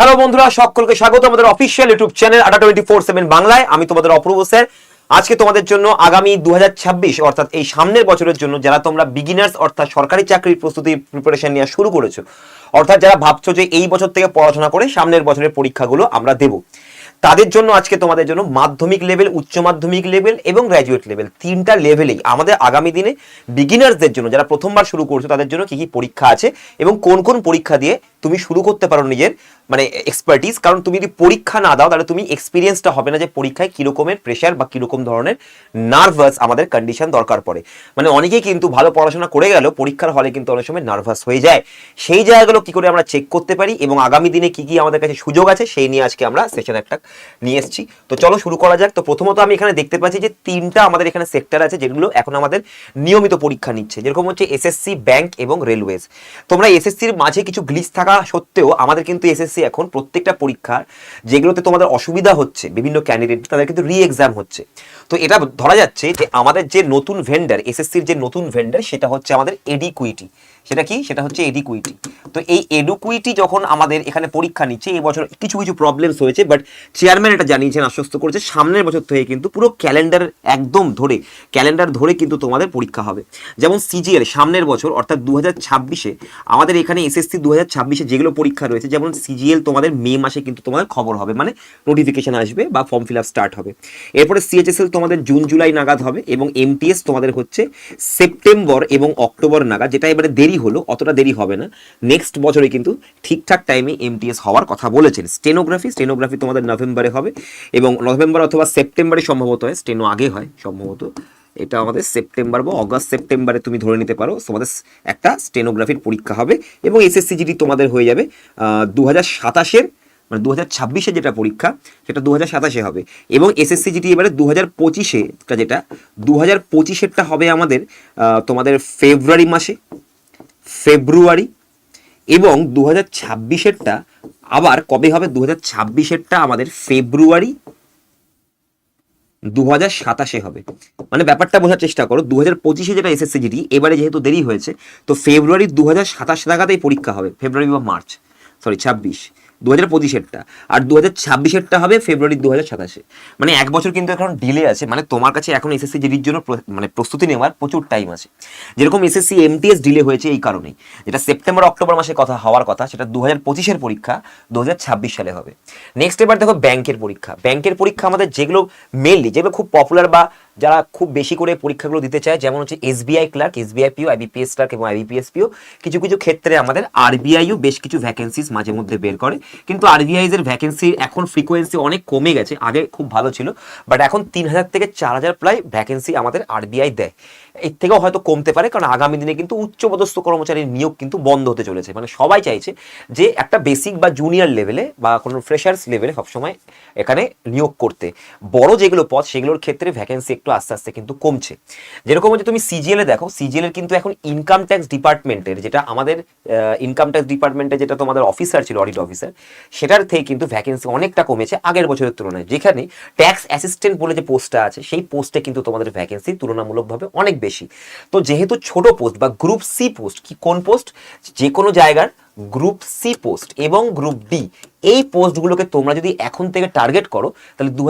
Hello বন্ধুরা, সকলকে স্বাগত। আমাদের অফিসিয়াল ইউটিউব চ্যানেল আটা টোয়েন্টি ফোর সেভেন বাংলায়। আমি তোমাদের অপূর্ব স্যার আজকে তোমাদের জন্য আগামী দুহাজার ছাব্বিশ, অর্থাৎ এই সামনের বছরের জন্য যারা তোমরা বিগিনার্স অর্থাৎ সরকারি চাকরির প্রস্তুতি প্রিপারেশন নেওয়া শুরু করেছ, অর্থাৎ যারা ভাবছ যে এই বছর থেকে পড়াশোনা করে সামনের বছরের পরীক্ষাগুলো আমরা দেব, তাদের জন্য আজকে তোমাদের জন্য মাধ্যমিক লেভেল উচ্চ মাধ্যমিক লেভেল এবং গ্র্যাজুয়েট লেভেল তিনটা লেভেলেই আমাদের আগামী দিনে বিগিনার্সদের জন্য, যারা প্রথমবার শুরু করছ, তাদের জন্য কি কি পরীক্ষা আছে এবং কোন কোন পরীক্ষা দিয়ে তুমি শুরু করতে পারো নিজের মানে এক্সপার্টিস কারণ তুমি যদি পরীক্ষা না দাও, তাহলে তুমি এক্সপিরিয়েন্সটা হবে না যে পরীক্ষায় কিরকমের প্রেশার বা কীরকম ধরনের নার্ভাস আমাদের কন্ডিশন দরকার পড়ে। মানে অনেকেই কিন্তু ভালো পড়াশোনা করে গেল পরীক্ষার হলে কিন্তু অনেক সময় নার্ভাস হয়ে যায়। সেই জায়গাগুলো কি করে আমরা চেক করতে পারি এবং আগামী দিনে কি কি আমাদের কাছে সুযোগ আছে, সেই নিয়ে আজকে আমরা সেশন একটা নিয়ে এসেছি। তো চলো শুরু করা যাক। তো প্রথমত আমি এখানে দেখতে পাচ্ছি যে তিনটা আমাদের এখানে সেক্টর আছে যেগুলো এখন আমাদের নিয়মিত পরীক্ষা নিচ্ছে। যেরকম হচ্ছে এসএসসি ব্যাংক এবং রেলওয়েজ তোমরা এসএসসির মাঝে কিছু গ্লিচ থাকা সত্ত্বেও আমাদের কিন্তু এসএসসি এখন প্রত্যেকটা পরীক্ষার যেগুলোতে তোমাদের অসুবিধা হচ্ছে, বিভিন্ন ক্যান্ডিডেট তাদের কিন্তু রি এক্সাম হচ্ছে। তো এটা ধরা যাচ্ছে যে আমাদের যে নতুন ভেন্ডার এসএসসির যে নতুন ভেন্ডার সেটা হচ্ছে আমাদের এডিকুইটি সেটা কি? সেটা হচ্ছে এডিকুইটি। তো এই এডুকুইটি যখন আমাদের এখানে পরীক্ষা নিচ্ছে, এই বছর কিছু কিছু প্রবলেমস হয়েছে বাট চেয়ারম্যান এটা জানিয়েছেন, আশ্বস্ত করেছে, সামনের বছর থেকে কিন্তু পুরো ক্যালেন্ডার একদম ধরে ক্যালেন্ডার ধরে কিন্তু তোমাদের পরীক্ষা হবে। যেমন সিজিএল সামনের বছর, অর্থাৎ দু হাজার ছাব্বিশে, আমাদের এখানে এসএসসি দু হাজার ছাব্বিশে যেগুলো পরীক্ষা রয়েছে, যেমন সিজিএল তোমাদের মে মাসে কিন্তু তোমাদের খবর হবে মানে নোটিফিকেশন আসবে বা ফর্ম ফিল আপ স্টার্ট হবে। এরপরে সিএইচএসএল তোমাদের জুন জুলাই নাগাদ হবে, এবং এমটিএস তোমাদের হচ্ছে সেপ্টেম্বর এবং অক্টোবর নাগাদ, যেটা এবারে দেরি হলো, অতটা দেরি হবে না। নেক্সট বছরে কিন্তু ঠিকঠাক টাইমে এমটিএস হওয়ার কথা বলেছেন। স্টেনোগ্রাফি স্টেনোগ্রাফি তোমাদের নভেম্বরে হবে এবং নভেম্বর অথবা সেপ্টেম্বরে সম্ভবত হয় স্টেনো আগে হয় সম্ভবত। এটা আমাদের সেপ্টেম্বর বা অগাস্ট সেপ্টেম্বরে তুমি ধরে নিতে পারো। তোমাদের একটা স্টেনোগ্রাফির পরীক্ষা হবে এবং এসএসসি জিডি তোমাদের হয়ে যাবে দু হাজার সাতাশের মানে দু হাজার ছাব্বিশে যেটা পরীক্ষা, সেটা দু হাজার সাতাশে হবে। এবং এসএসসি জিটি এবারে দু হাজার পঁচিশেটা যেটা দু হাজার পঁচিশেরটা হবে আমাদের তোমাদের ফেব্রুয়ারি মাসে। ফেব্রুয়ারি এবং দু হাজার ছাব্বিশেরটা আবার কবে হবে? দু হাজার ছাব্বিশেরটা আমাদের ফেব্রুয়ারি দু হাজার সাতাশে হবে। মানে ব্যাপারটা বোঝার চেষ্টা করো দু হাজার পঁচিশে যেটা এসএসসি জিডি, এবারে যেহেতু দেরি হয়েছে, তো ফেব্রুয়ারি দু হাজার সাতাশ নাগাদেই পরীক্ষা হবে, ফেব্রুয়ারি বা মার্চ সরি ছাব্বিশ। দু হাজার পঁচিশেরটা। আর দু হাজার ছাব্বিশেরটা হবে ফেব্রুয়ারি দু হাজার সাতাশে। মানে এক বছর কিন্তু এখন ডিলে আছে। মানে তোমার কাছে এখন এসএসসি জিডির জন্য মানে প্রস্তুতি নেওয়ার প্রচুর টাইম আছে। যেরকম এসএসসি এমটিএস ডিলে হয়েছে এই কারণেই। যেটা সেপ্টেম্বর অক্টোবর মাসে কথা, হওয়ার কথা, সেটা দু হাজার পঁচিশের পরীক্ষা দু হাজার ছাব্বিশ সালে হবে। নেক্সট এবার দেখো ব্যাংকের পরীক্ষা। ব্যাংকের পরীক্ষা আমাদের যেগুলো মেনলি যেগুলো খুব পপুলার বা যারা খুব বেশি করে পরীক্ষাগুলো দিতে চায়, যেমন হচ্ছে SBI clerk SBI PO IBPS clerk এবং আইবিপিএস পিও কিছু কিছু ক্ষেত্রে আমাদের আরবিআইও বেশ কিছু ভ্যাকেন্সিস মাঝে মধ্যে বের করে। কিন্তু আরবিআই এর ভ্যাকেন্সি এখন ফ্রিকোয়েন্সি অনেক কমে গেছে, আগে খুব ভালো ছিল বাট এখন তিন হাজার থেকে চার হাজার প্রায় ভ্যাকেন্সি আমাদের আরবিআই দেয়। এর থেকেও হয়তো কমতে পারে, কারণ আগামী দিনে কিন্তু উচ্চপদস্থ কর্মচারীর নিয়োগ কিন্তু বন্ধ হতে চলেছে। মানে সবাই চাইছে যে একটা বেসিক বা জুনিয়র লেভেলে বা কোনো ফ্রেশার্স লেভেলে সবসময় এখানে নিয়োগ করতে। বড় যেগুলো পদ, সেগুলোর ক্ষেত্রে ভ্যাকেন্সি একটু আস্তে আস্তে কিন্তু কমছে। যেরকম হচ্ছে তুমি সিজিএল দেখো সিজিএল এর কিন্তু এখন ইনকাম ট্যাক্স ডিপার্টমেন্টের যেটা আমাদের ইনকাম ট্যাক্স ডিপার্টমেন্টে যেটা তোমাদের অফিসার ছিল অডিট অফিসার সেটার থেকে কিন্তু ভ্যাকেন্সি অনেকটা কমেছে আগের বছরের তুলনায়। যেখানে ট্যাক্স অ্যাসিস্ট্যান্ট বলে যে পোস্টটা আছে, সেই পোস্টে কিন্তু তোমাদের ভ্যাকেন্সি তুলনামূলকভাবে অনেক বেশি। তো যেহেতু ছোট পোস্ট বা গ্রুপ সি পোস্ট কি কোন পোস্ট যে কোনো জায়গার গ্রুপ সি পোস্ট এবং গ্রুপ ডি এই পোস্টগুলোকে তোমরা যদি এখন থেকে টার্গেট করো, তাহলে দু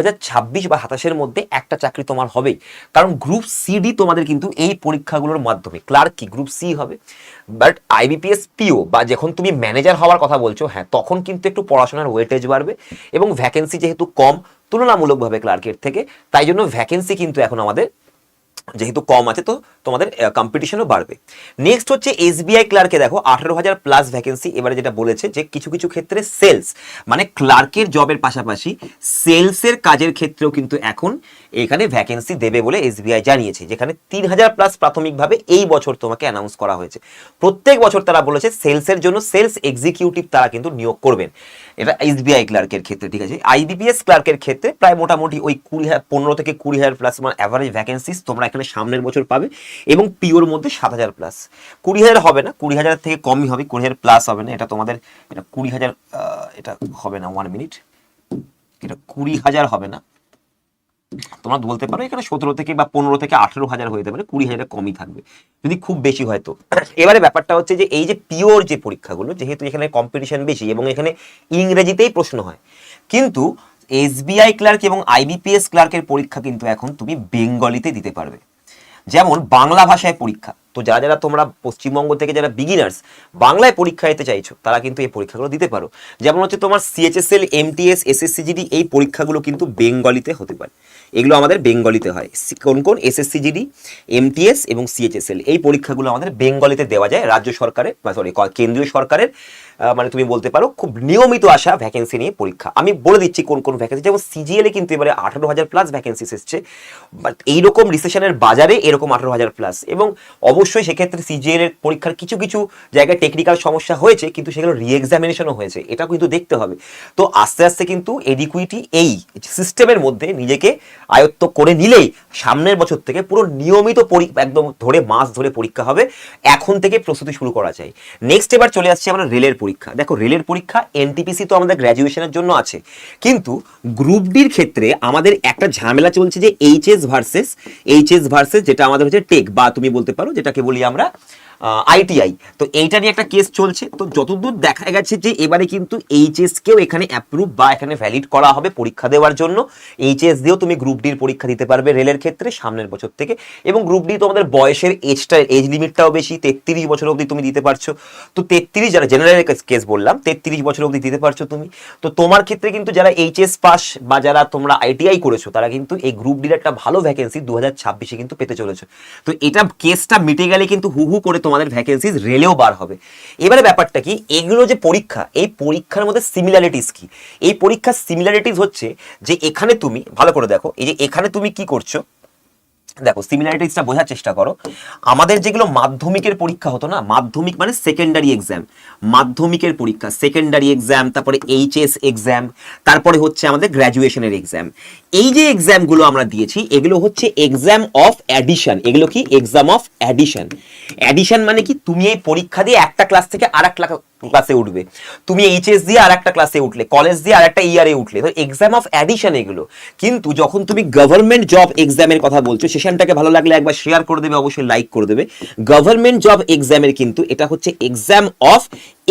বা হাতাশের মধ্যে একটা চাকরি তোমার হবেই। কারণ গ্রুপ সিডি তোমাদের কিন্তু এই পরীক্ষাগুলোর মাধ্যমে ক্লার্ক কি গ্রুপ সি হবে? বাট আইবিপিএস পিও বা যখন তুমি ম্যানেজার হওয়ার কথা বলছো হ্যাঁ তখন কিন্তু একটু পড়াশোনার ওয়েটেজ বাড়বে এবং ভ্যাকেন্সি যেহেতু কম, তুলনামূলকভাবে ক্লার্কের থেকে, তাই জন্য ভ্যাকেন্সি কিন্তু এখন আমাদের যেহেতু কম আছে, তো তোমাদের কম্পিটিশনও বাড়বে। নেক্সট হচ্ছে এসবিআই ক্লার্কে দেখো, আঠারো হাজার প্লাস ভ্যাকেন্সি এবারে যেটা বলেছে যে কিছু কিছু ক্ষেত্রে সেলস মানে ক্লার্কের জবের পাশাপাশি সেলসের কাজের ক্ষেত্রেও কিন্তু এখন এখানে ভ্যাকেন্সি দেবে বলে এসবিআই জানিয়েছে, যেখানে তিন হাজার প্লাস প্রাথমিকভাবে এই বছর তোমাকে অ্যানাউন্স করা হয়েছে। প্রত্যেক বছর তারা বলেছে সেলসের জন্য সেলস এক্সিকিউটিভ তারা কিন্তু নিয়োগ করবেন। এটা এসবিআই ক্লার্কের ক্ষেত্রে, ঠিক আছে? আইবিপিএস ক্লার্কের ক্ষেত্রে প্রায় মোটামুটি ওই কুড়ি হাজার, পনেরো থেকে কুড়ি হাজার প্লাস মানে অ্যাভারেজ ভ্যাকেন্সিস তোমরা এখানে সামনের বছর পাবে এবং পিওর মধ্যে সাত হাজার প্লাস কুড়ি হাজার হবে না, কুড়ি হাজার থেকে কমই হবে, কুড়ি হাজার প্লাস হবে না, এটা তোমাদের, এটা কুড়ি হাজার এটা হবে না ওয়ান মিনিট এটা কুড়ি হাজার হবে না। তোমরা বলতে পারো এখানে সতেরো থেকে বা পনেরো থেকে আঠেরো হাজার হয়ে যেতে পারে কুড়ি হাজারের কমই থাকবে, যদি খুব বেশি হয় তো। এবারে ব্যাপারটা হচ্ছে যে এই যে পিওর যে পরীক্ষাগুলো, যেহেতু এখানে কম্পিটিশন বেশি এবং এখানে ইংরেজিতেই প্রশ্ন হয়, কিন্তু এসবিআই ক্লার্ক এবং আইবিপিএস ক্লার্কের পরীক্ষা কিন্তু এখন তুমি বেঙ্গলিতে দিতে পারবে। যেমন বাংলা ভাষায় পরীক্ষা। তো যারা যারা তোমরা পশ্চিমবঙ্গ থেকে যারা বিগিনার্স বাংলায় পরীক্ষা দিতে চাইছো, তারা কিন্তু এই পরীক্ষাগুলো দিতে পারো। যেমন হচ্ছে তোমার সিএচএসএল এমটিএস এসএসসিজিডি এই পরীক্ষাগুলো কিন্তু বেঙ্গলিতে হতে পারে। এগুলো আমাদের বেঙ্গলিতে হয়। কোন কোন? এসএসসিজিডি এমটিএস এবং সিএচএসএল এই পরীক্ষাগুলো আমাদের বেঙ্গলিতে দেওয়া যায়। রাজ্য সরকারের সরি কেন্দ্রীয় সরকারের মানে তুমি বলতে পারো, খুব নিয়মিত আসা ভ্যাকেন্সি নিয়ে পরীক্ষা। আমি বলে দিচ্ছি কোন কোন ভ্যাকেন্সি যেমন সিজিএল কিন্তু এবারে আঠারো হাজার প্লাস ভ্যাকেন্সি এসেছে বাট এইরকম রিসেশনের বাজারে এরকম আঠারো হাজার প্লাস এবং অবশ্যই সেক্ষেত্রে সিজিএল এর পরীক্ষার কিছু কিছু জায়গায় টেকনিক্যাল সমস্যা হয়েছে, কিন্তু সেগুলো রি এক্সামিনেশনও হয়েছে। এটা কিন্তু দেখতে হবে। তো আস্তে আস্তে কিন্তু এডিকুইটি এই সিস্টেমের মধ্যে নিজেকে আয়ত্ত করে নিলেই সামনের বছর থেকে পুরো নিয়মিত একদম ধরে মাস ধরে পরীক্ষা হবে। এখন থেকে প্রস্তুতি শুরু করা যায়। নেক্সট এবার চলে আসছে আমরা রেলের পরীক্ষা। দেখো, রেলের পরীক্ষা এনটিপিসি তো আমাদের গ্র্যাজুয়েশনের জন্য আছে। কিন্তু গ্রুপ ডির ক্ষেত্রে আমাদের একটা ঝামেলা চলছে যে এইচএস ভার্সেস এইচএস ভার্সেস যেটা আমাদের হচ্ছে টেক বা তুমি বলতে পারো, যেটাকে বলি আমরা আইটিআই তো এইটা নিয়ে একটা কেস চলছে। তো যতদূর দেখা গেছে যে এবারে কিন্তু এইচএস কেও এখানে অ্যাপ্রুভ বা এখানে ভ্যালিড করা হবে পরীক্ষা দেওয়ার জন্য। এইচএস দিয়েও তুমি গ্রুপ ডির পরীক্ষা দিতে পারবে রেলের ক্ষেত্রে সামনের বছর থেকে। এবং গ্রুপ ডি তোমাদের বয়সের এজটা এজ লিমিটটাও বেশি, তেত্রিশ বছর অবধি তুমি দিতে পারছ। তো তেত্রিশ যারা জেনারেল কেস বললাম, তেত্রিশ বছর অবধি দিতে পারছ তুমি। তো তোমার ক্ষেত্রে কিন্তু যারা এইচএস পাস বা যারা তোমরা আইটিআই করেছ, তারা কিন্তু এই গ্রুপ ডির একটা ভালো ভ্যাকেন্সি দু হাজার ছাব্বিশে কিন্তু পেতে চলেছো। তো এটা কেসটা মিটে গেলে কিন্তু হু হু করে তোমাদের ভ্যাকেন্সিজ রেলেও বার হবে। এবারে ব্যাপারটা কি, এগুলো যে পরীক্ষা, এই পরীক্ষার মধ্যে সিমিলারিটিস কি? এই পরীক্ষার সিমিলারিটিস হচ্ছে যে এখানে তুমি, ভালো করে দেখো, এই যে এখানে তুমি কি করছ দেখো সিমিলারিটিসটা বোঝার চেষ্টা করো। আমাদের যেগুলো মাধ্যমিকের পরীক্ষা হতো না, মাধ্যমিক মানে সেকেন্ডারি এক্সাম মাধ্যমিকের পরীক্ষা সেকেন্ডারি এক্সাম তারপরে এইচএস এক্সাম তারপরে হচ্ছে আমাদের গ্র্যাজুয়েশনের এক্সাম এই যে এক্সামগুলো আমরা দিয়েছি, এগুলো হচ্ছে এক্সাম অফ অ্যাডিশন এগুলো কি? এক্সাম অফ অ্যাডিশন অ্যাডিশন মানে কি? তুমি এই পরীক্ষা দিয়ে একটা ক্লাস থেকে আর ক্লাসে উঠবে। তুমি এইচএস দিয়ে আর একটা ক্লাসে উঠলে কলেজ দিয়ে আর একটা ইয়ারে উঠলে। তো এক্সাম অফ অ্যাডিশন এগুলো। কিন্তু যখন তুমি গভর্নমেন্ট জব এক্সামের কথা বলছো সেশনটাকে ভালো লাগলে একবার শেয়ার করে দেবে, অবশ্যই লাইক করে দেবে। গভর্নমেন্ট জব এক্সামের কিন্তু এটা হচ্ছে এক্সাম অফ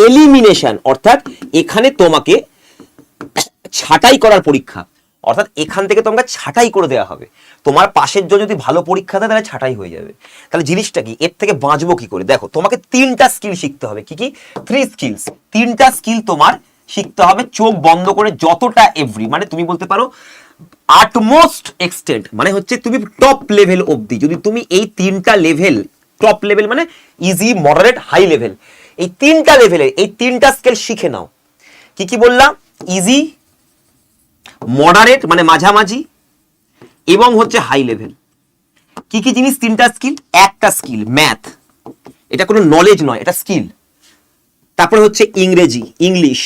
এলিমিনেশন অর্থাৎ এখানে তোমাকে ছাঁটাই করার পরীক্ষা। অর্থাৎ এখান থেকে তোমাকে ছাঁটাই করে দেওয়া হবে। তোমার পাশের জন যদি ভালো পরীক্ষা দেয়, তাহলে ছাঁটাই হয়ে যাবে। তাহলে জিনিসটা কি? এর থেকে বাঁচবো কি করে? দেখো, তোমাকে তিনটা স্কিল শিখতে হবে। কি কি? থ্রি স্কিলস তিনটা স্কিল তোমার শিখতে হবে চোখ বন্ধ করে যতটা এভরি মানে তুমি বলতে পারো আটমোস্ট এক্সটেন্ট মানে হচ্ছে তুমি টপ লেভেল অবধি। যদি তুমি এই তিনটা লেভেল টপ লেভেল মানে ইজি মডারেট হাই লেভেল এই তিনটা লেভেলের এই তিনটা স্কেল শিখে নাও। কি কি বললাম? ইজি মডারেট মানে মাঝামাঝি এবং হচ্ছে হাই লেভেল কি কি জিনিস? তিনটা স্কিল একটা স্কিল ম্যাথ এটা কোনো নলেজ নয়, এটা স্কিল তারপরে হচ্ছে ইংরেজি ইংলিশ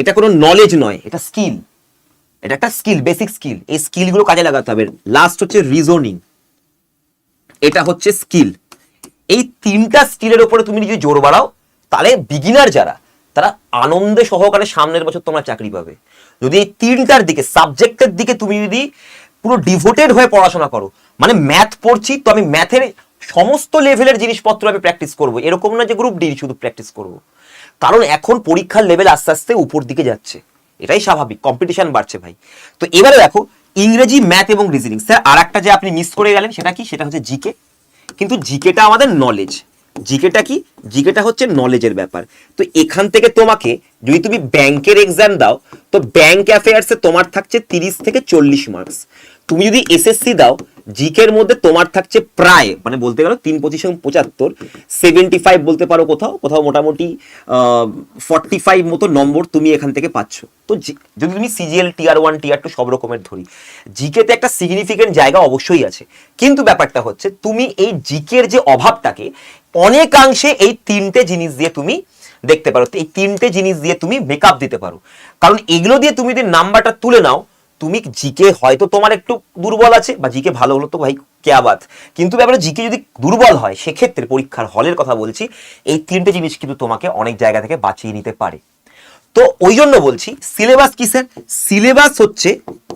এটা কোনো নলেজ নয়, এটা স্কিল এটা একটা স্কিল বেসিক স্কিল এই স্কিলগুলো কাজে লাগাতে হবে। লাস্ট হচ্ছে রিজনিং এটা হচ্ছে স্কিল এই তিনটা স্কিলের উপরে তুমি যদি জোর বাড়াও, তাহলে বিগিনার যারা, তারা আনন্দে সহকারে সামনের বছর তোমরা চাকরি পাবে। যদি এই তিনটার দিকে সাবজেক্টের দিকে তুমি যদি পুরো ডিভোটেড হয়ে পড়াশোনা করো মানে ম্যাথ পড়ছি, তো আমি ম্যাথের সমস্ত লেভেলের জিনিসপত্র আমি প্র্যাকটিস করব। এরকম না যে গ্রুপ ডি শুধু প্র্যাকটিস করব। কারণ এখন পরীক্ষার লেভেল আস্তে আস্তে উপর দিকে যাচ্ছে। এটাই স্বাভাবিক কম্পিটিশন বাড়ছে ভাই। তো এবারে দেখো, ইংরেজি ম্যাথ এবং রিজনিং স্যার আর একটা যে আপনি মিস করে গেলেন, সেটা কি? সেটা হচ্ছে জিকে কিন্তু জিকেটা আমাদের নলেজ জিকেটা কি? জিকেটা হচ্ছে নলেজের ব্যাপার। তো এখান থেকে তোমাকে যদি তুমি ব্যাংকের এক্সাম দাও, তো ব্যাংক অ্যাফেয়ার্সে তোমার থাকছে তিরিশ থেকে চল্লিশ মার্কস তুমি যদি এসএসসি দাও, জিকের মধ্যে তোমার থাকছে প্রায় মানে বলতে গেলো তিন পঁচিশ পঁচাত্তর সেভেন্টি ফাইভ বলতে পারো কোথাও কোথাও মোটামুটি ফর্টি ফাইভ মতো নম্বর তুমি এখান থেকে পাচ্ছ। তো যদি তুমি CGL tier one tier two সব রকমের ধরি, জিকেতে একটা সিগনিফিকেন্ট জায়গা অবশ্যই আছে। কিন্তু ব্যাপারটা হচ্ছে, তুমি এই জিকের যে অভাবটাকে অনেকাংশে এই তিনটে জিনিস দিয়ে তুমি দেখতে পারো। এই তিনটে জিনিস দিয়ে তুমি মেকআপ দিতে পারো। কারণ এগুলো দিয়ে তুমি যদি নাম্বারটা তুলে নাও, তুমি জিকে হয়তো তোমার একটু দুর্বল আছে বা জিকে ভালো হলো তো ভাই কেয়াবাত কিন্তু ব্যাপারে জিকে যদি দুর্বল হয়, সেক্ষেত্রে পরীক্ষার হলের কথা বলছি, এই তিনটে জিনিস কিন্তু তোমাকে অনেক জায়গা থেকে বাঁচিয়ে নিতে পারে। তো ওই জন্য বলছি সিলেবাস কি স্যার সিলেবাস হচ্ছে,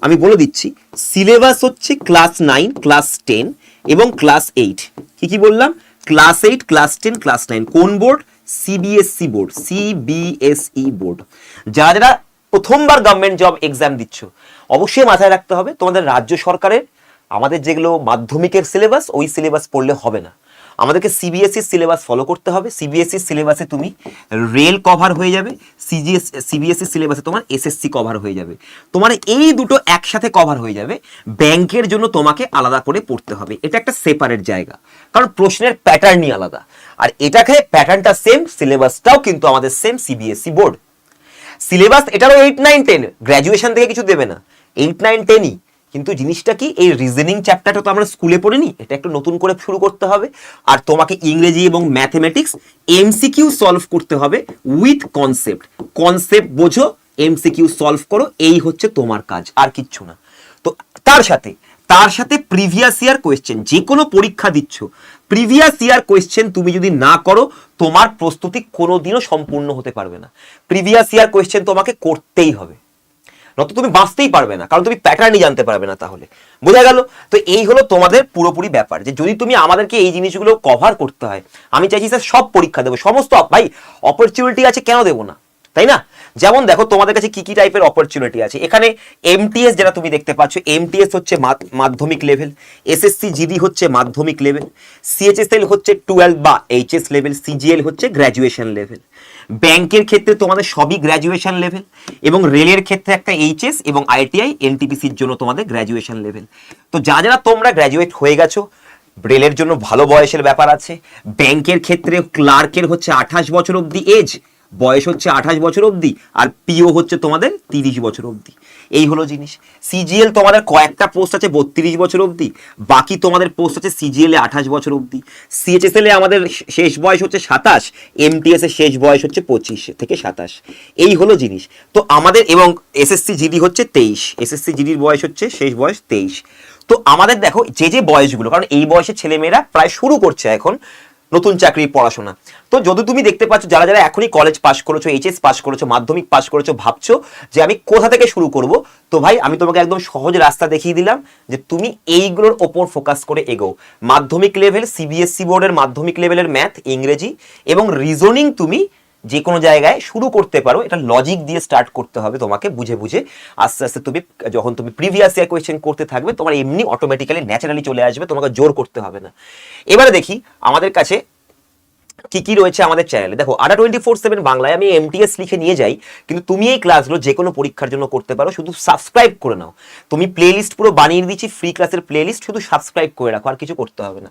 আমি বলে দিচ্ছি সিলেবাস হচ্ছে ক্লাস নাইন ক্লাস টেন এবং ক্লাস এইট কি কি বললাম? Class eight, class ten, class nine. কোন board? CBSC board. CBSE board. যারা যারা প্রথমবার গভর্নমেন্ট জব এক্সাম দিচ্ছ, অবশ্যই মাথায় রাখতে হবে, তোমাদের রাজ্য সরকারের, আমাদের যেগুলো মাধ্যমিকের সিলেবাস ওই সিলেবাস পড়লে হবে না। আমাদেরকে সিবিএসসি সিলেবাস ফলো করতে হবে। সিবিএসসি সিলেবাসে তুমি রেল কভার হয়ে যাবে। সিজিএস সিবিএসসি সিলেবাসে তোমার এসএসসি কভার হয়ে যাবে। তোমার এই দুটো একসাথে কভার হয়ে যাবে। ব্যাংকের জন্য তোমাকে আলাদা করে পড়তে হবে। এটা একটা সেপারেট জায়গা। কারণ প্রশ্নের প্যাটার্নই আলাদা। আর এটাকে প্যাটার্নটা সেম সিলেবাসটাও কিন্তু আমাদের সেম সিবিএসসি বোর্ড সিলেবাস এটারও এইট নাইন টেন গ্র্যাজুয়েশন থেকে কিছু দেবে না। এইট নাইন টেনই কিন্তু জিনিসটা কি? এই রিজনিং চ্যাপ্টারটা তো আমরা স্কুলে পড়িনি, এটা একটু নতুন করে শুরু করতে হবে। আর তোমাকে ইংরেজি এবং ম্যাথমেটিক্স এমসিকিউ সলভ করতে হবে উইথ কনসেপ্ট কনসেপ্ট বোঝো এমসিকিউ সলভ করো, এই হচ্ছে তোমার কাজ, আর কিচ্ছু না। তো তার সাথে তার সাথে প্রিভিয়াস ইয়ার কোয়েশ্চেন যে কোনো পরীক্ষা দিচ্ছ প্রিভিয়াস ইয়ার কোয়েশ্চেন তুমি যদি না করো, তোমার প্রস্তুতি কোনোদিনও সম্পূর্ণ হতে পারবে না। প্রিভিয়াস ইয়ার কোয়েশ্চেন তোমাকে করতেই হবে। নত তুমি বাঁচতেই পারবে না, কারণ তুমি প্যাটার্নই জানতে পারবে না তাহলে। বোঝা গেল? তো এই হলো তোমাদের পুরোপুরি ব্যাপার যে যদি তুমি আমাদেরকে এই জিনিসগুলো কভার করতে হয়, আমি চাইছি স্যার সব পরীক্ষা দেবো, সমস্ত, ভাই অপরচুনিটি আছে কেন দেবো না? তাই না? যেমন দেখো, তোমাদের কাছে কি কি টাইপের অপরচুনিটি আছে? এখানে এমটিএস যেটা তুমি দেখতে পাচ্ছ এমটিএস হচ্ছে মাধ্যমিক লেভেল এসএসসি জিডি হচ্ছে মাধ্যমিক লেভেল সিএচএসএল হচ্ছে টুয়েলভ বা এইচএস লেভেল সিজিএল হচ্ছে গ্র্যাজুয়েশন লেভেল ব্যাংকের ক্ষেত্রে তোমাদের সবই গ্র্যাজুয়েশন লেভেল এবং রেলের ক্ষেত্রে একটা এইচএস এবং আইটিআই এনটিপিসির জন্য তোমাদের গ্র্যাজুয়েশন লেভেল তো যা যারা তোমরা গ্র্যাজুয়েট হয়ে গেছো রেলের জন্য ভালো বয়সের ব্যাপার আছে। ব্যাংকের ক্ষেত্রে ক্লার্কের হচ্ছে আঠাশ বছর অবধি এজ বয়স হচ্ছে আঠাশ বছর অবধি আর পিও হচ্ছে তোমাদের তিরিশ বছর অবধি। এই হলো জিনিস। সিজিএল তোমাদের কয়েকটা পোস্ট আছে বত্রিশ বছর অবধি, বাকি তোমাদের পোস্ট আছে সিজিএল আঠাশ বছর অবধি। সিএচএসএল এ আমাদের শেষ বয়স হচ্ছে সাতাশ এমটিএস এর শেষ বয়স হচ্ছে পঁচিশ থেকে সাতাশ। এই হলো জিনিস। তো আমাদের এবং এসএসসি জিডি হচ্ছে তেইশ এসএসসি জিডির বয়স হচ্ছে শেষ বয়স তেইশ। তো আমাদের দেখো যে যে বয়সগুলো, কারণ এই বয়সের ছেলেমেয়েরা প্রায় শুরু করছে এখন নতুন চাকরির পড়াশোনা। তো যদি তুমি দেখতে পাচ্ছ, যারা যারা এখনই কলেজ পাশ করেছ এইচএস পাশ করেছ, মাধ্যমিক পাশ করেছ, ভাবছ যে আমি কোথা থেকে শুরু করব, তো ভাই, আমি তোমাকে একদম সহজ রাস্তা দেখিয়ে দিলাম যে তুমি এইগুলোর ওপর ফোকাস করে এগো মাধ্যমিক লেভেল সিবিএসসি বোর্ডের মাধ্যমিক লেভেলের ম্যাথ ইংরেজি এবং রিজনিং তুমি যে কোনো জায়গায় শুরু করতে পারো। এটা লজিক দিয়ে স্টার্ট করতে হবে তোমাকে বুঝে বুঝে। আস্তে আস্তে তুমি, যখন তুমি প্রিভিয়াস ইয়ার কোয়েশ্চেন করতে থাকবে, তোমার এমনি অটোমেটিক্যালি ন্যাচারালি চলে আসবে, তোমাকে জোর করতে হবে না। এবারে দেখি, আমাদের কাছে কি কি রয়েছে আমাদের চ্যানেলে দেখো আডা টোয়েন্টি ফোর সেভেন বাংলায় আমি এমটিএস লিখে নিয়ে যাই, কিন্তু তুমি এই ক্লাসগুলো যে কোনো পরীক্ষার জন্য করতে পারো, শুধু সাবস্ক্রাইব করে নাও। তুমি প্লে লিস্ট পুরো বানিয়ে দিচ্ছি ফ্রি ক্লাসের প্লে লিস্ট শুধু সাবস্ক্রাইব করে রাখো, আর কিছু করতে হবে না।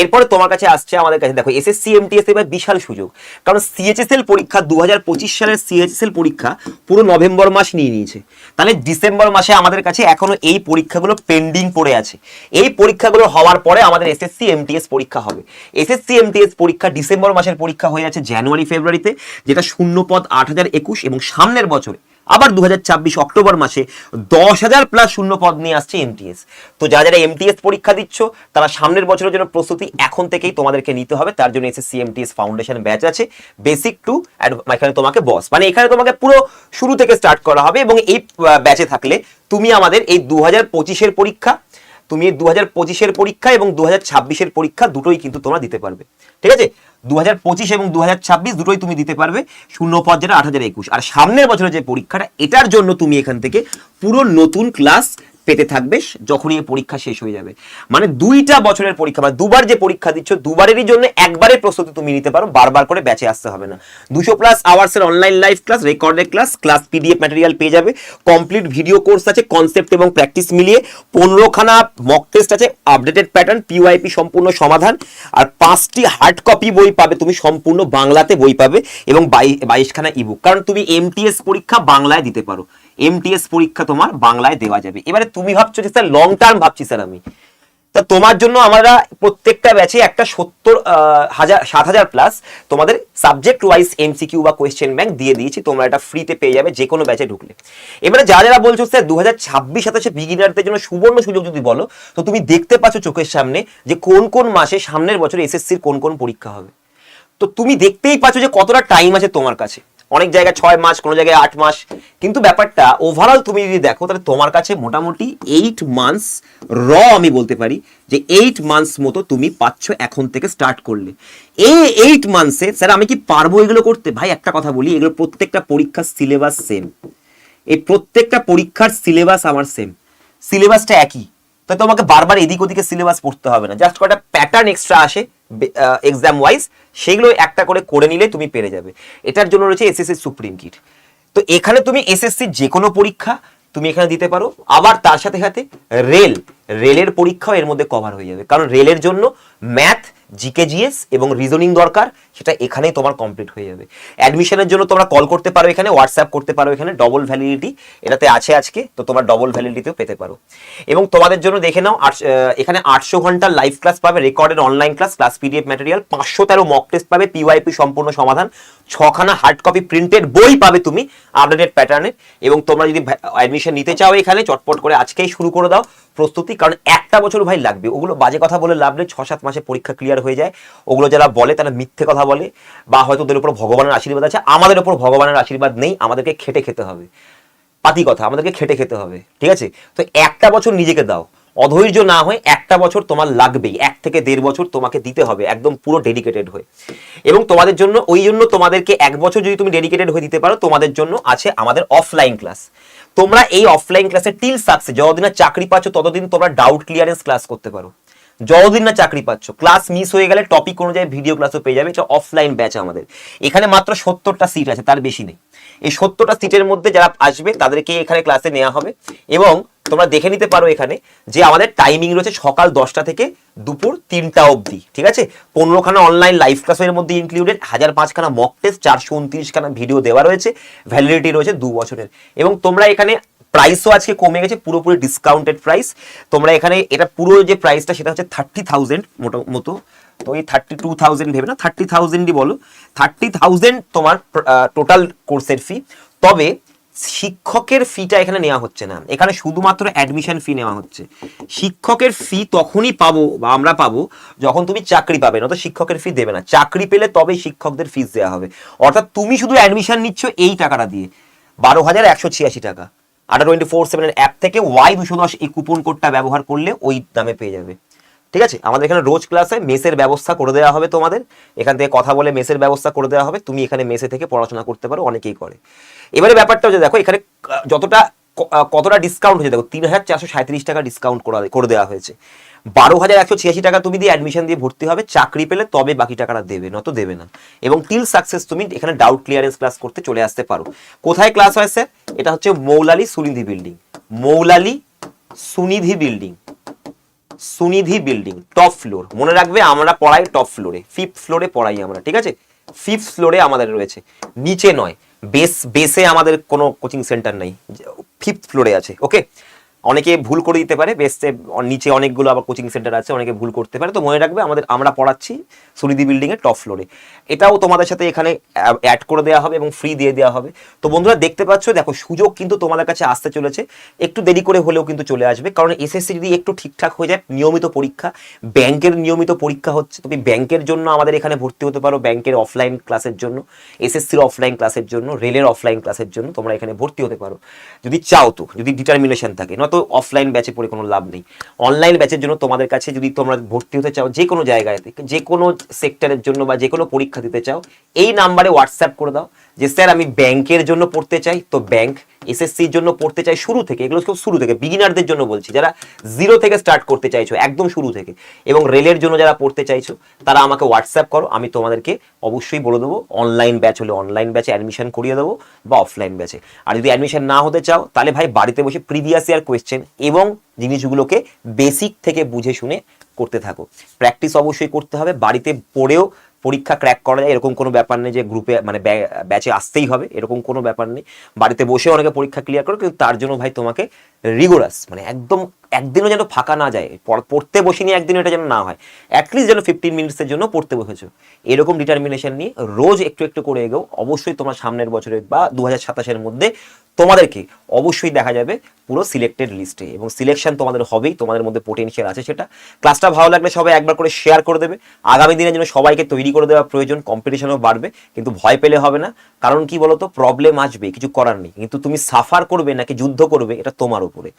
এরপরে তোমার কাছে আসছে আমাদের কাছে, দেখো এসএসসি এমটিএস এবার বিশাল সুযোগ। কারণ সিএচএসএল পরীক্ষা দু হাজার পঁচিশ সালের সিএচএসএল পরীক্ষা পুরো নভেম্বর মাস নিয়ে নিয়েছে। তাহলে ডিসেম্বর মাসে আমাদের কাছে এখনও এই পরীক্ষাগুলো পেন্ডিং পড়ে আছে। এই পরীক্ষাগুলো হওয়ার পরে আমাদের এসএসসি এমটিএস পরীক্ষা হবে। এসএসসি এমটিএস পরীক্ষা ডিসেম্বর মাসের পরীক্ষা হয়ে আছে জানুয়ারি, ফেব্রুয়ারিতে, যেটা শূন্য পদ আট হাজার একুশ এবং সামনের বছরে আবার দু অক্টোবর মাসে দশ হাজার প্লাস শূন্য পদ নিয়ে আসছে এমটিএস তো যারা যারা এমটিএস পরীক্ষা দিচ্ছ, তারা সামনের বছরের জন্য প্রস্তুতি এখন থেকেই তোমাদেরকে নিতে হবে। তার জন্য এসএসসি এমটিএস ফাউন্ডেশন ব্যাচ আছে। বেসিক টু এখানে তোমাকে বস মানে এখানে তোমাকে পুরো শুরু থেকে স্টার্ট করা হবে এবং এই ব্যাচে থাকলে তুমি আমাদের এই দু হাজার পঁচিশের পরীক্ষা তুমি দু হাজার পঁচিশের পরীক্ষা এবং দু হাজার ছাব্বিশের পরীক্ষা দুটোই কিন্তু তোমরা দিতে পারবে। ঠিক আছে? দু হাজার পঁচিশ এবং দু হাজার ছাব্বিশ দুটোই তুমি দিতে পারবে, শূন্য পদ যেটা আট হাজার একুশ। আর সামনের বছরের যে পরীক্ষাটা, এটার জন্য তুমি এখান থেকে পুরো নতুন ক্লাস পেতে থাকবে, যখনই পরীক্ষা শেষ হয়ে যাবে। মানে দুইটা বছরের পরীক্ষা মানে দুবার যে পরীক্ষা দিচ্ছ, দুবারেরই জন্য একবারের প্রস্তুতি তুমি নিতে পারো, বারবার করে ব্যাচে আসতে হবে না। দুশো plus আওয়ার্সের online live class recorded class class PDF material পেয়ে যাবে। কমপ্লিট ভিডিও কোর্স আছে কনসেপ্ট এবং প্র্যাকটিস মিলিয়ে পনেরোখানা মক টেস্ট আছে আপডেটেড প্যাটার্ন পিওয়াইপি সম্পূর্ণ সমাধান, আর পাঁচটি হার্ড কপি বই পাবে তুমি, সম্পূর্ণ বাংলাতে বই পাবে, এবং বাই- বাইশখানা ইবুক কারণ তুমি এমটিএস পরীক্ষা বাংলায় দিতে পারো। এমটিএস পরীক্ষা তোমার বাংলায় দেওয়া যাবে। এবারে তুমি ভাবছ যে, স্যার লং টার্ম ভাবছি, স্যার, আমি। তা তোমার জন্য আমরা প্রত্যেকটা ব্যাচে একটা সত্তর হাজার, সাত হাজার প্লাস তোমাদের সাবজেক্ট ওয়াইজ এমসিকিউ বা কোয়েশ্চেন ব্যাংক দিয়ে দিয়েছি। তোমরা এটা ফ্রিতে পেয়ে যাবে যে কোনো ব্যাচে ঢুকলে। এবারে যারা যারা বলছো, স্যার দু হাজার ছাব্বিশ, সাতাশে বিগিনারদের জন্য সুবর্ণ সুযোগ যদি বলো, তো তুমি দেখতে পাচ্ছ চোখের সামনে যে কোন কোন মাসে সামনের বছর এসএসসির কোন কোন পরীক্ষা হবে। তো তুমি দেখতেই পাচ্ছ যে কতটা টাইম আছে তোমার কাছে। অনেক জায়গায় ছয় মাস, কোনো জায়গায় আট মাস। কিন্তু ব্যাপারটা ওভারঅল তুমি যদি দেখো, তাহলে তোমার কাছে মোটামুটি এইট মান্থস র আমি বলতে পারি যে এইট মান্থস মতো তুমি পাচ্ছ এখন থেকে স্টার্ট করলে। এই এইট মান্থসে স্যার আমি কি পারব এগুলো করতে? ভাই, একটা কথা বলি, এগুলো প্রত্যেকটা পরীক্ষার সিলেবাস সেম এই প্রত্যেকটা পরীক্ষার সিলেবাস আমার সেম সিলেবাসটা একই। তাই তোমাকে বারবার এদিক ওদিকে সিলেবাস পড়তে হবে না। জাস্ট কটা প্যাটার্ন এক্সট্রা আসে এক্সাম ওয়াইজ সেগুলো একটা করে করে নিলে তুমি পেরে যাবে। এটার জন্য রয়েছে এসএসসি সুপ্রিম কিট তো এখানে তুমি এসএসসি যে কোনো পরীক্ষা তুমি এখানে দিতে পারো। আবার তার সাথে সাথে রেল রেলের পরীক্ষাও এর মধ্যে কভার হয়ে যাবে। কারণ রেলের জন্য ম্যাথ জিকে জিএস এবং রিজনিং দরকার, সেটা এখানেই তোমার কমপ্লিট হয়ে যাবে। অ্যাডমিশনের জন্য তোমরা কল করতে পারো এখানে হোয়াটসঅ্যাপ করতে পারো এখানে ডবল ভ্যালিডিটি এটাতে আছে আজকে, তো তোমার ডবল ভ্যালিডিটিও পেতে পারো। এবং তোমাদের জন্য দেখে নাও এখানে আটশো ঘণ্টার লাইভ ক্লাস পাবে recorded online class class PDF material পাঁচশো তেরো মক টেস্ট পাবে পিওয়াইপি সম্পূর্ণ সমাধান। ছখানা হার্ড কপি প্রিন্টেড বই পাবে তুমি আপডেটেড প্যাটার্নে এবং তোমরা যদি অ্যাডমিশন নিতে চাও এখানে, চটপট করে আজকেই শুরু করে দাও প্রস্তুতি, কারণ একটা বছর ভাই লাগবে। ওগুলো বাজে কথা বলে লাভ নেই ছ সাত মাসে পরীক্ষা ক্লিয়ার হয়ে যায়। ওগুলো যারা বলে তারা মিথ্যে কথা বলে, বা হয়তো ওদের উপর ভগবানের আশীর্বাদ আছে, আমাদের উপর ভগবানের আশীর্বাদ নেই, আমাদেরকে খেটে খেতে হবে। পাতি কথা, আমাদেরকে খেটে খেতে হবে, ঠিক আছে? তো একটা বছর নিজেকে দাও। অধৈর্য না হয়ে একটা বছর তোমার লাগবেই, এক থেকে দেড় বছর তোমাকে দিতে হবে, একদম পুরো ডেডিকেটেড হয়ে। এবং তোমাদের জন্য, ওই জন্য তোমাদেরকে এক বছর যদি তুমি ডেডিকেটেড হয়ে দিতে পারো, তোমাদের জন্য আছে আমাদের অফলাইন ক্লাস তোমরা এই অফলাইন ক্লাসে টিল সাকসে যতদিন না চাকরি পাচ্ছ, ততদিন তোমরা ডাউট ক্লিয়ারেন্স ক্লাস করতে পারো। যতদিন না চাকরি পাচ্ছ ক্লাস মিস হয়ে গেলে টপিক অনুযায়ী ভিডিও ক্লাসও পেয়ে যাবে, এটা অফলাইন ব্যাচ আমাদের। এখানে মাত্র সত্তরটা সিট আছে, তার বেশি নেই। এই সত্তরটা সিটের মধ্যে যারা আসবে, তাদেরকে এখানে ক্লাসে নেওয়া হবে। এবং তোমরা দেখে নিতে পারো এখানে যে আমাদের টাইমিং রয়েছে সকাল দশটা থেকে দুপুর তিনটা অবধি, ঠিক আছে? পনেরোখানা অনলাইন লাইভ ক্লাসের মধ্যে ইনক্লুডেড হাজার পাঁচখানা মক টেস্ট চারশো উনত্রিশখানা ভিডিও দেওয়া রয়েছে ভ্যালিডিটি রয়েছে দু বছরের। এবং তোমরা এখানে প্রাইসও আজকে কমে গেছে, পুরোপুরি ডিসকাউন্টেড প্রাইস তোমরা এখানে এটা পুরো যে প্রাইসটা সেটা হচ্ছে থার্টি থাউজেন্ড মতো। তো এই থার্টি টু থাউজেন্ড ভেবে না থার্টি থাউজেন্ডই বলো থার্টি থাউজেন্ড তোমার টোটাল কোর্সের ফি তবে শিক্ষকের ফিটা এখানে নেওয়া হচ্ছে না। এখানে শুধুমাত্র অ্যাডমিশন ফি নেওয়া হচ্ছে। শিক্ষকের ফি তখনই পাবো বা আমরা পাবো যখন তুমি চাকরি পাবে না তো শিক্ষকের ফি দেবে না। চাকরি পেলে তবে শিক্ষকদের ফিস দেওয়া হবে। অর্থাৎ তুমি শুধু অ্যাডমিশন নিচ্ছ এই টাকাটা দিয়ে। বারো হাজার একশো ছিয়াশি টাকা। আটা টোয়েন্টি ফোর সেভেনের অ্যাপ থেকে ওয়াই দুশো দশ এই কুপন কোডটা ব্যবহার করলে ওই দামে পেয়ে যাবে। ঠিক আছে? আমাদের এখানে রোজ ক্লাসে মেসের ব্যবস্থা করে দেওয়া হবে তোমাদের। এখান থেকে কথা বলে মেসের ব্যবস্থা করে দেওয়া হবে। তুমি এখানে মেসে থেকে পড়াশোনা করতে পারো, অনেকেই করে। এবারে ব্যাপারটা হচ্ছে, দেখো, এখানে যতটা কতটা ডিসকাউন্ট হয়েছে, দেখো, তিন হাজার চারশো সাঁত্রিশ টাকা ডিসকাউন্ট করা, করে দেওয়া হয়েছে। বারো হাজার একশো ছিয়াশি টাকা তুমি দিয়ে অ্যাডমিশন দিয়ে ভর্তি হবে, চাকরি পেলে তবে বাকি টাকাটা দেবে নত দেবে না। এবং টিল সাকসেস তুমি এখানে ডাউট ক্লিয়ারেন্স ক্লাস করতে চলে আসতে পারো। কোথায় ক্লাস হয় স্যার এটা হচ্ছে Moulali Sunidhi building Moulali Sunidhi building Sunidhi building top floor মনে রাখবে আমরা পড়াই টপ ফ্লোরে ফিফথ ফ্লোরে পড়াই আমরা, ঠিক আছে? ফিফথ ফ্লোরে আমাদের রয়েছে। নিচে নয়। বেস বেসে আমাদের কোনো কোচিং সেন্টার নেই। ফিফথ ফ্লোরে আছে ওকে অনেকে ভুল করে দিতে পারে। বেসে নিচে অনেকগুলো আবার কোচিং সেন্টার আছে, অনেকে ভুল করতে পারে। তো মনে রাখবে আমাদের, আমরা পড়াচ্ছি সুনিধি বিল্ডিং এর টপ ফ্লোরে এটাও তোমাদের সাথে এখানে অ্যাড করে দেওয়া হবে এবং ফ্রি দিয়ে দেওয়া হবে। তো বন্ধুরা দেখতে পাচ্ছ, দেখো সুযোগ কিন্তু তোমাদের কাছে আসতে চলেছে। একটু দেরি করে হলেও কিন্তু চলে আসবে, কারণ এসএসসি যদি একটু ঠিকঠাক হয়ে যায়, নিয়মিত পরীক্ষা ব্যাংকের নিয়মিত পরীক্ষা হচ্ছে। তুমি ব্যাংকের জন্য আমাদের এখানে ভর্তি হতে পারো ব্যাংকের অফলাইন ক্লাসের জন্য এসএসসির অফলাইন ক্লাসের জন্য রেলের অফলাইন ক্লাসের জন্য তোমরা এখানে ভর্তি হতে পারো। যদি চাও তো, যদি ডিটারমিনেশন থাকে, নয়তো অফলাইন ব্যাচে পড়ে কোনো লাভ নেই। অনলাইন ব্যাচের জন্য তোমাদের কাছে যদি তোমরা ভর্তি হতে চাও, যে কোনো জায়গায় যে কোনো সেক্টরের জন্য বা যে কোনো পরীক্ষা দিতে চাও, এই নাম্বারে হোয়াটসঅ্যাপ করে দাও যে, স্যার, আমি ব্যাংকের জন্য পড়তে চাই। তো ব্যাংক এসএসসির জন্য পড়তে চাই শুরু থেকে, এগুলো সব শুরু থেকে বিগিনারদের জন্য বলছি, যারা জিরো থেকে স্টার্ট করতে চাইছো, একদম শুরু থেকে, এবং রেলের জন্য যারা পড়তে চাইছো, তারা আমাকে হোয়াটসঅ্যাপ করো, আমি তোমাদেরকে অবশ্যই বলে দেবো অনলাইন ব্যাচ হলে অনলাইন ব্যাচে অ্যাডমিশন করিয়ে দেবো বা অফলাইন ব্যাচে আর যদি অ্যাডমিশন না হতে চাও, তাহলে ভাই বাড়িতে বসে প্রিভিয়াস ইয়ার কোয়েশ্চেন এবং জিনিসগুলোকে বেসিক থেকে বুঝে শুনে করতে থাকো। প্র্যাকটিস অবশ্যই করতে হবে। বাড়িতে পড়েও পরীক্ষা ক্র্যাক করা যায়। এরকম কোনো ব্যাপার নেই যে গ্রুপে মানে ব্যাচে আসতেই হবে। এরকম কোনো ব্যাপার নেই। বাড়িতে বসে অনেকে পরীক্ষা ক্লিয়ার করে, কিন্তু তার জন্য ভাই তোমাকে রিগোরাস মানে একদম একদিনও যেন ফাঁকা না যায়। পড়- পড়তে বসিনি একদিন এটা যেন না হয়। অ্যাটলিস্ট যেন ফিফটিন মিনিটসের জন্য পড়তে বসেছো। এরকম ডিটারমিনেশন নিয়ে রোজ একটু একটু করে এগো অবশ্যই তোমার সামনের বছরে বা দু হাজার মধ্যে তোমাদেরকে অবশ্যই দেখা যাবে পুরো সিলেক্টেড লিস্টে এবং সিলেকশন তোমাদের হবেই, তোমাদের মধ্যে পোটেনশিয়াল আছে সেটা। ক্লাসটা ভালো লাগলে সবাই একবার করে শেয়ার করে দেবে। আগামী দিনের জন্য সবাইকে তৈরি করে দেওয়া প্রয়োজন কম্পিটিশনও বাড়বে। কিন্তু ভয় পেলে হবে না। কারণ কি বলতো? প্রবলেম আসবে, কিছু করার নেই। কিন্তু তুমি সাফার করবে নাকি যুদ্ধ করবে, এটা তোমার উপরে।